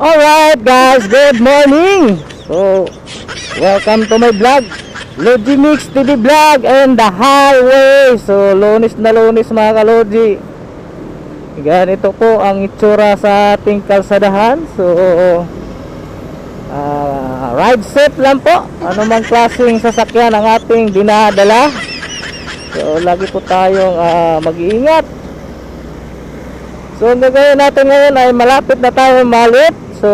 Alright guys, good morning! So, welcome to my vlog Logi Mix TV Vlog and the highway. So, lunis na lunis mga kalogi Ganito po ang itsura sa ating kalsadahan. So, ah, ride safe lang po. Ano mang klaseng sasakyan ang ating dinadala. So, lagi po tayong ah, mag-iingat. So, ang gagawin natin ngayon ay malapit na tayo malit. So,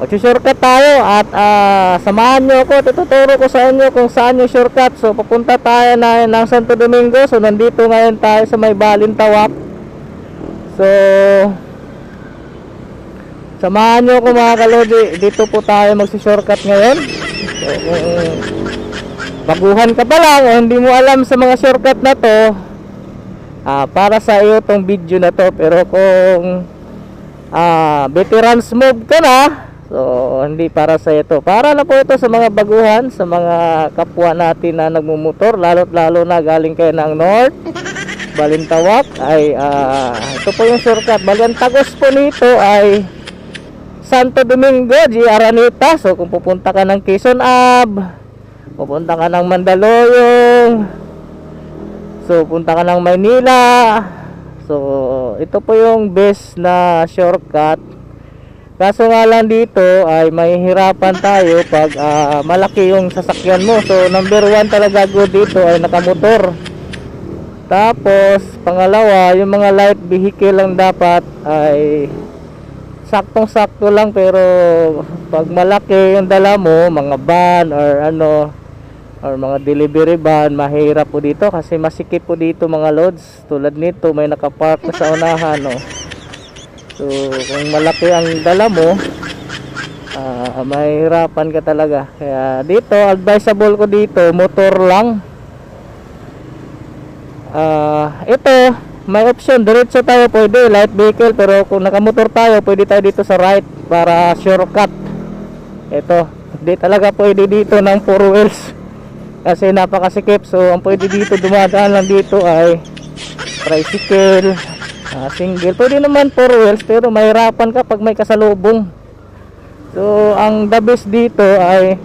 mag-shortcut tayo at ah, samahan nyo ako. Tututuro ko sa inyo kung saan yung shortcut. So, papunta tayo na ng Santo Domingo. So, nandito ngayon tayo sa may Balintawak. So, samahan nyo ako mga kalodi. Dito po tayo mag-shortcut ngayon. So, kung baguhan ka pa lang o hindi mo alam sa mga shortcut na to, Ah, para sa iyo tong video na to pero kung ah, veterans move ka na. So hindi para sa ito. Para na po ito sa mga baguhan sa mga kapwa natin na nagmumotor lalo't lalo na galing kayo ng north. Balintawak ay ah, ito po yung shortcut. Bali po nito ay Santo Domingo G. Araneta. So kung pupunta ka ng Quezon Ab pupunta ka ng Mandaluyong. So, punta ka ng Maynila. So, ito po yung best na shortcut. Kaso nga lang dito ay mahihirapan tayo pag ah, malaki yung sasakyan mo. So, number one talaga good dito ay nakamotor. Tapos, pangalawa, yung mga light vehicle lang dapat ay saktong-sakto lang pero pag malaki yung dala mo, mga van or ano, or mga delivery van mahirap po dito kasi masikip po dito mga loads tulad nito may nakapark na sa unahan no so kung malaki ang dala mo ah, mahirapan ka talaga. Kaya dito advisable ko dito motor lang. Ah ito may option diretso tayo pwede light vehicle pero kung nakamotor tayo pwede tayo dito sa right para shortcut ito hindi talaga pwede dito ng 4 wheels kasi napakasikip so ang pwede dito dumadaan lang dito ay tricycle ah, single. Pwede naman 4 wheels pero mahirapan ka pag may kasalubong. So ang the best dito ay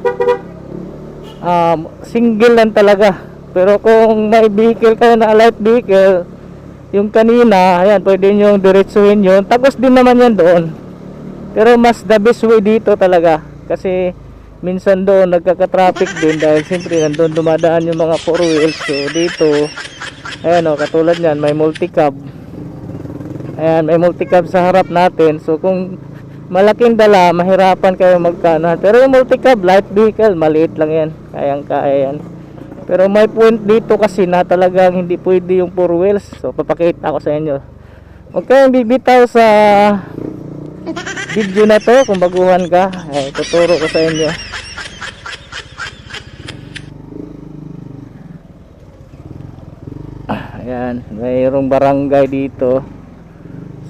um, single lang talaga. Pero kung may vehicle kayo na light vehicle yung kanina ayan pwede nyo diretsuhin yun. Tagos din naman yan doon. Pero mas the best way dito talaga. Kasi minsan doon nagkaka-traffic din dahil siyempre nandun dumadaan yung mga 4 wheels. So dito ayan o katulad nyan may multi-cab. Ayan may multi-cab sa harap natin. So kung malaking dala mahirapan kayo magkana pero yung multi-cab light vehicle maliit lang yan. Kayang kaya yan. Pero may point dito kasi na talagang hindi pwede yung 4 wheels. So papakita ko sa inyo. Huwag kayong bibitaw sa video na to kung baguhan ka. Ay tuturo ko sa inyo Ah, ayan mayroong barangay dito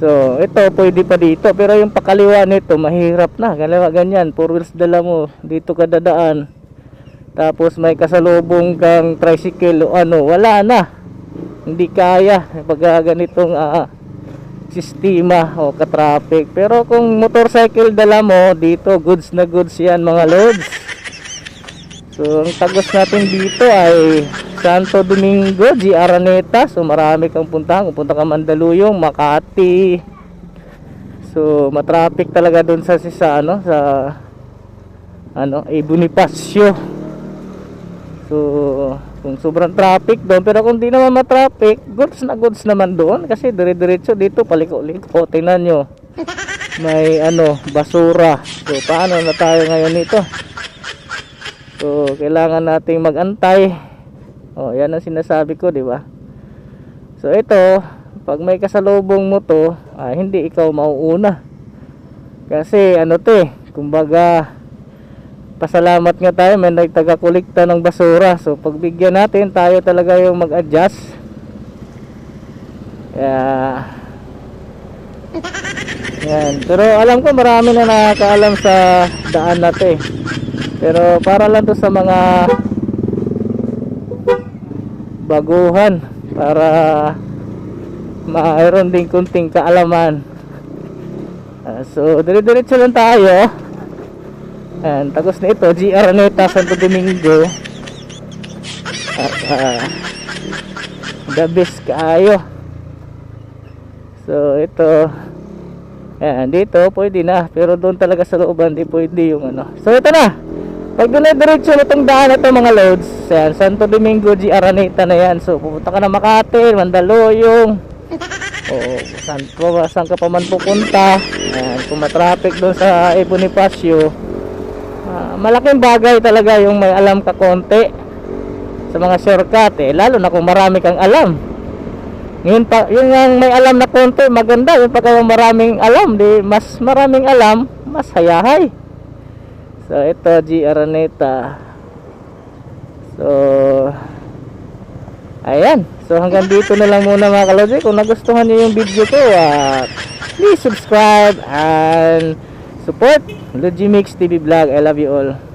so ito pwede pa dito pero yung pakaliwa nito mahirap na kaliwa ganyan 4 wheels dala mo dito ka dadaan tapos may kasalubong kang tricycle o ano wala na hindi kaya pag ganitong ah, sistema o ka-traffic. Pero kung motorcycle dala mo, dito goods na goods yan mga loads. So, ang tagos natin dito ay Santo Domingo, G. Araneta. So, marami kang puntahan. Kung punta ka Mandaluyong, Makati. So, matraffic talaga doon sa, sa ano, sa ano, eh, Bonifacio. So, kung sobrang traffic doon pero kung di naman matraffic goods na goods naman doon kasi dire-diretso dito paliko-liko tingnan nyo may ano basura so paano na tayo ngayon nito so kailangan nating magantay oh yan ang sinasabi ko di ba? So ito pag may kasalubong mo to ah, hindi ikaw mauuna. Kasi ano to eh kumbaga pasalamat nga tayo may nagtaga-kolekta ng basura. So pagbigyan natin tayo talaga yung mag-adjust. Kaya yan. Pero alam ko marami na nakakaalam sa daan na to eh pero para lang to sa mga baguhan para mayroon din kunting kaalaman Ah, so, dire-diretso lang tayo. And tagos na ito, GR Aneta Santo Domingo. At ah, the best kaayo. So, ito. Ayan, dito pwede na. Pero doon talaga sa looban, di pwede yung ano. So, ito na. Pag doon na itong daan na ito mga loads, ayan, Santo Domingo, GR Aneta na yan. So, pupunta ka na Makati, Mandaluyong. O, saan, saan ka pa man pupunta. Ayan, kung matraffic doon sa. Bonifacio. Ah, malaking bagay talaga yung may alam ka konti sa mga shortcut eh. Lalo na kung marami kang alam. Ngayon pa, yung ang may alam na konti, maganda. Yung pa kayong maraming alam, di mas maraming alam, mas hayahay. So, ito, G. Araneta. So, ayan. So, hanggang dito na lang muna mga kalodi. Kung nagustuhan niyo yung video ko, ah, please subscribe and support Logimix TV Vlog. I love you all.